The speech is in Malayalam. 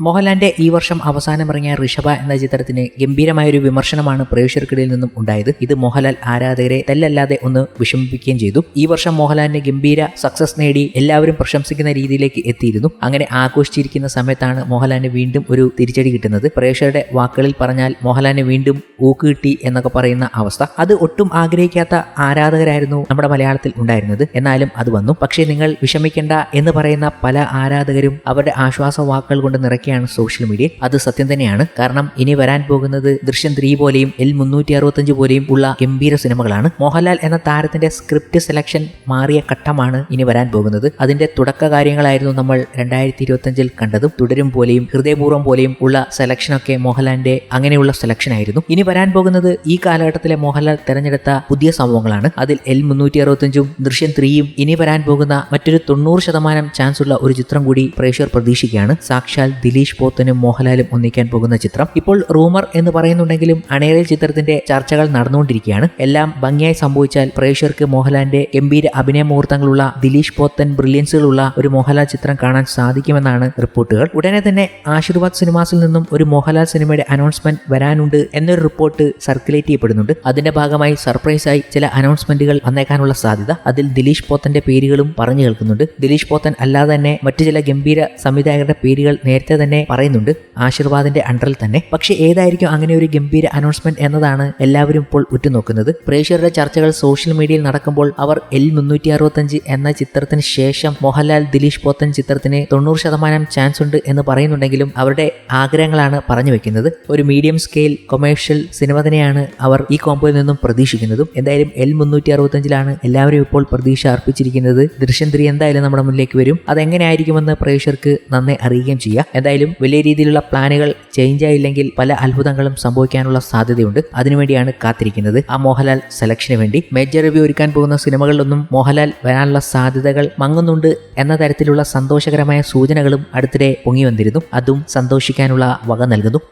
മോഹൻലാലിന്റെ ഈ വർഷം അവസാനം ഇറങ്ങിയ ഋഷഭ എന്ന ചിത്രത്തിന് ഗംഭീരമായ ഒരു വിമർശനമാണ് പ്രേക്ഷകർക്കിടയിൽ നിന്നും ഉണ്ടായത്. ഇത് മോഹൻലാൽ ആരാധകരെ തെല്ലല്ലാതെ ഒന്ന് വിഷമിപ്പിക്കുകയും ചെയ്തു. ഈ വർഷം മോഹൻലാലിന് ഗംഭീര സക്സസ് നേടി എല്ലാവരും പ്രശംസിക്കുന്ന രീതിയിലേക്ക് എത്തിയിരുന്നു. അങ്ങനെ ആഘോഷിച്ചിരിക്കുന്ന സമയത്താണ് മോഹൻലാലിന് വീണ്ടും ഒരു തിരിച്ചടി കിട്ടുന്നത്. പ്രേക്ഷകരുടെ വാക്കുകളിൽ പറഞ്ഞാൽ മോഹൻലാലിന് വീണ്ടും ഊക്ക് കിട്ടി എന്നൊക്കെ പറയുന്ന അവസ്ഥ. അത് ഒട്ടും ആഗ്രഹിക്കാത്ത ആരാധകരായിരുന്നു നമ്മുടെ മലയാളത്തിൽ ഉണ്ടായിരുന്നത്. എന്നാലും അത് വന്നു. പക്ഷേ നിങ്ങൾ വിഷമിക്കേണ്ട എന്ന് പറയുന്ന പല ആരാധകരും അവരുടെ ആശ്വാസ വാക്കുകൾ കൊണ്ട് നിറയ്ക്കുകയാണ് സോഷ്യൽ മീഡിയ അത് സത്യം തന്നെയാണ്. കാരണം ഇനി വരാൻ പോകുന്നത് ദൃശ്യം ത്രീ പോലെയും എൽ മുന്നൂറ്റി അറുപത്തഞ്ച് പോലെയും ഉള്ള ഗംഭീര സിനിമകളാണ്. മോഹൻലാൽ എന്ന താരത്തിന്റെ സ്ക്രിപ്റ്റ് സെലക്ഷൻ മാറിയ ഘട്ടമാണ് ഇനി വരാൻ പോകുന്നത്. അതിന്റെ തുടക്ക കാര്യങ്ങളായിരുന്നു നമ്മൾ രണ്ടായിരത്തി ഇരുപത്തഞ്ചിൽ കണ്ടതും. തുടരും പോലെയും ഹൃദയപൂർവം പോലെയും ഉള്ള സെലക്ഷനൊക്കെ മോഹൻലാലിന്റെ അങ്ങനെയുള്ള സെലക്ഷൻ ആയിരുന്നു. ഇനി വരാൻ പോകുന്നത് ഈ കാലഘട്ടത്തിലെ മോഹൻലാൽ തെരഞ്ഞെടുത്ത പുതിയ സംഭവങ്ങളാണ്. അതിൽ എൽ മുന്നൂറ്റി അറുപത്തഞ്ചും ദൃശ്യം ത്രീയും ഇനി വരാൻ പോകുന്ന മറ്റൊരു തൊണ്ണൂറ് ശതമാനം ചാൻസ് ഉള്ള ഒരു ചിത്രം കൂടി പ്രേക്ഷകർ പ്രതീക്ഷിക്കുകയാണ്. സാക്ഷാൽ ദിലീഷ് പോത്തനും മോഹൻലാലും ഒന്നിക്കാൻ പോകുന്ന ചിത്രം. ഇപ്പോൾ റൂമർ എന്ന് പറയുന്നുണ്ടെങ്കിലും അണേരൽ ചിത്രത്തിന്റെ ചർച്ചകൾ നടന്നുകൊണ്ടിരിക്കുകയാണ്. എല്ലാം ഭംഗിയായി സംഭവിച്ചാൽ പ്രേക്ഷകർക്ക് മോഹൻലാലിന്റെ ഗംഭീര അഭിനയ മുഹൂർത്തങ്ങളുള്ള ദിലീഷ് പോത്തൻ ബ്രില്യൻസുകളുള്ള ഒരു മോഹൻലാൽ ചിത്രം കാണാൻ സാധിക്കുമെന്നാണ് റിപ്പോർട്ടുകൾ. ഉടനെ തന്നെ ആശീർവാദ് സിനിമാസിൽ നിന്നും ഒരു മോഹൻലാൽ സിനിമയുടെ അനൗൺസ്മെന്റ് വരാനുണ്ട് എന്നൊരു റിപ്പോർട്ട് സർക്കുലേറ്റ് ചെയ്യപ്പെടുന്നുണ്ട്. അതിന്റെ ഭാഗമായി സർപ്രൈസായി ചില അനൗൺസ്മെന്റുകൾ വന്നേക്കാനുള്ള സാധ്യത അതിൽ ദിലീഷ് പോത്തന്റെ പേരുകളും പറഞ്ഞു കേൾക്കുന്നുണ്ട്. ദിലീഷ് പോത്തൻ അല്ലാതെ തന്നെ മറ്റു ചില ഗംഭീര സംവിധായകരുടെ പേരുകൾ നേരത്തെ തന്നെ പറയുന്നുണ്ട്. ആശീർവാദിന്റെ അണ്ടറിൽ തന്നെ. പക്ഷേ ഏതായിരിക്കും അങ്ങനെ ഒരു ഗംഭീര അനൗൺസ്മെന്റ് എന്നതാണ് എല്ലാവരും ഇപ്പോൾ ഉറ്റുനോക്കുന്നത്. പ്രേക്ഷകരുടെ ചർച്ചകൾ സോഷ്യൽ മീഡിയയിൽ നടക്കുമ്പോൾ അവർ എൽ മുന്നൂറ്റി അറുപത്തഞ്ച് എന്ന ചിത്രത്തിന് ശേഷം മോഹൻലാൽ ദിലീഷ് പോത്തൻ ചിത്രത്തിന് തൊണ്ണൂറ് ശതമാനം ചാൻസ് ഉണ്ട് എന്ന് പറയുന്നുണ്ടെങ്കിലും അവരുടെ ആഗ്രഹങ്ങളാണ് പറഞ്ഞു വെക്കുന്നത്. ഒരു മീഡിയം സ്കെയിൽ കൊമേഴ്ഷ്യൽ സിനിമ തന്നെയാണ് അവർ ഈ കോമ്പോയിൽ നിന്നും പ്രതീക്ഷിക്കുന്നതും. എന്തായാലും എൽ മുന്നൂറ്റി അറുപത്തഞ്ചിലാണ് എല്ലാവരും ഇപ്പോൾ പ്രതീക്ഷ അർപ്പിച്ചിരിക്കുന്നത്. ദൃശ്യം ത്രീ എന്തായാലും നമ്മുടെ മുന്നിലേക്ക് വരും. അതെങ്ങനെയായിരിക്കുമെന്ന് പ്രേക്ഷകർക്ക് നന്നെ അറിയുകയും ചെയ്യാം. എന്തായാലും വലിയ രീതിയിലുള്ള പ്ലാനുകൾ ചേഞ്ച് ആയില്ലെങ്കിൽ പല അത്ഭുതങ്ങളും സംഭവിക്കാനുള്ള സാധ്യതയുണ്ട്. അതിനുവേണ്ടിയാണ് കാത്തിരിക്കുന്നത്. ആ മോഹൻലാൽ സെലക്ഷന് വേണ്ടി മേജർ റിവ്യൂ ഒരുക്കാൻ പോകുന്ന സിനിമകളിലൊന്നും മോഹൻലാൽ വരാനുള്ള സാധ്യതകൾ മങ്ങുന്നുണ്ട് എന്ന തരത്തിലുള്ള സന്തോഷകരമായ സൂചനകളും അടുത്തിടെ പൊങ്ങി വന്നിരുന്നു അതും സന്തോഷിക്കാനുള്ള വക നൽകുന്നു.